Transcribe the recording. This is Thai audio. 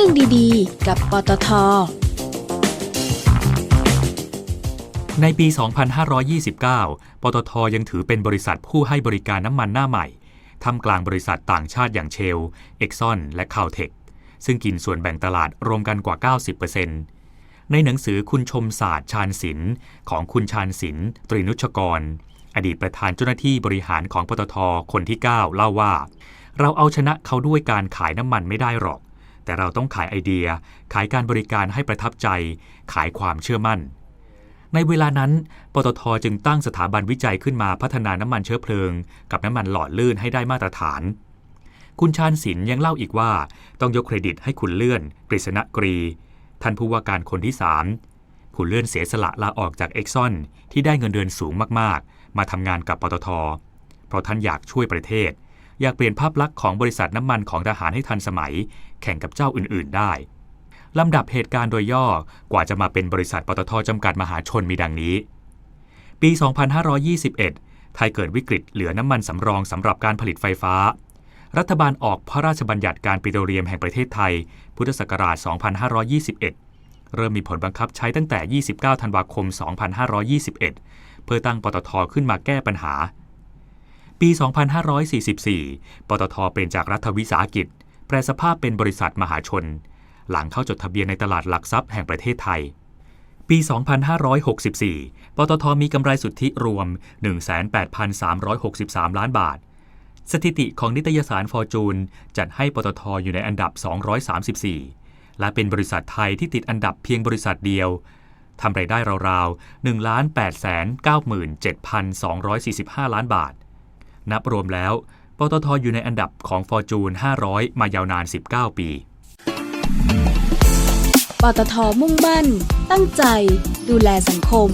รื่องดีๆ กับปตท ในปี 2529 ปตทยังถือเป็นบริษัทผู้ให้บริการน้ำมันหน้าใหม่ทำกลางบริษัทต่างชาติอย่างเชล เอ็กซอน และคาวเทค ซึ่งกินส่วนแบ่งตลาดรวมกันกว่า 90%ในหนังสือคุณชมศาสตร์ชาญศิลป์ของคุณชาญศิลป์ตรีนุชกร อดีตประธานเจ้าหน้าที่บริหารของปตทคนที่ 9 เล่าว่า เราเอาชนะเขาด้วยการขายน้ำมันไม่ได้หรอก แต่เราต้องขายไอเดีย ขายการบริการให้ประทับใจ ขายความเชื่อมั่น ในเวลานั้น ปตทจึงตั้งสถาบันวิจัยขึ้นมาพัฒนาน้ำมันเชื้อเพลิง กับน้ำมันหล่อลื่นให้ได้มาตรฐาน คุณชาญศิลป์ยังเล่าอีกว่า ต้องยกเครดิตให้คุณเลื่อนกฤษณกรี ท่านผู้ว่าการคนที่ 3 คุณเลื่อนเสียสละลาออกจากเอ็กซอนที่ได้เงินเดือนสูงมากๆ มาทำงานกับปตท เพราะท่านอยากช่วยประเทศ อยากเปลี่ยนภาพลักษณ์ของบริษัทน้ำมันของทหารให้ทันสมัย แข่งกับเจ้าอื่น ๆ ได้ลำดับเหตุการณ์โดยย่อกว่าจะมาเป็นบริษัทปตทจำกัดมหาชนมีดังนี้ ปี 2521 ไทยเกิดวิกฤตเหลือน้ำมันสำรองสำหรับการผลิตไฟฟ้า รัฐบาลออกพระราชบัญญัติการปิโตรเลียมแห่งประเทศไทย พุทธศักราช 2521 เริ่มมีผลบังคับใช้ตั้งแต่ 29 ธันวาคม 2521 เพื่อตั้งปตทขึ้นมาแก้ปัญหา ปี 2544 ปตทเปลี่ยนจากรัฐวิสาหกิจ แปลสภาพเป็นบริษัทมหาชน หลังเข้าจดทะเบียนในตลาดหลักทรัพย์แห่งประเทศไทย ปี 2564 ปตทมีกำไรสุทธิรวม 18,363 ล้านบาท สถิติของนิตยสารฟอร์จูนจัดให้ปตทอยู่ในอันดับ 234 และเป็นบริษัทไทยที่ติดอันดับเพียงบริษัทเดียวทำไรายได้ราวๆ1 8 9 7 2 4 5 ล้านบาท นับรวมแล้ว ปตทอยู่ในอันดับของฟอร์จูน 500 มายาวนาน 19 ปี ปตทมุ่งมั่น ตั้งใจ ดูแลสังคม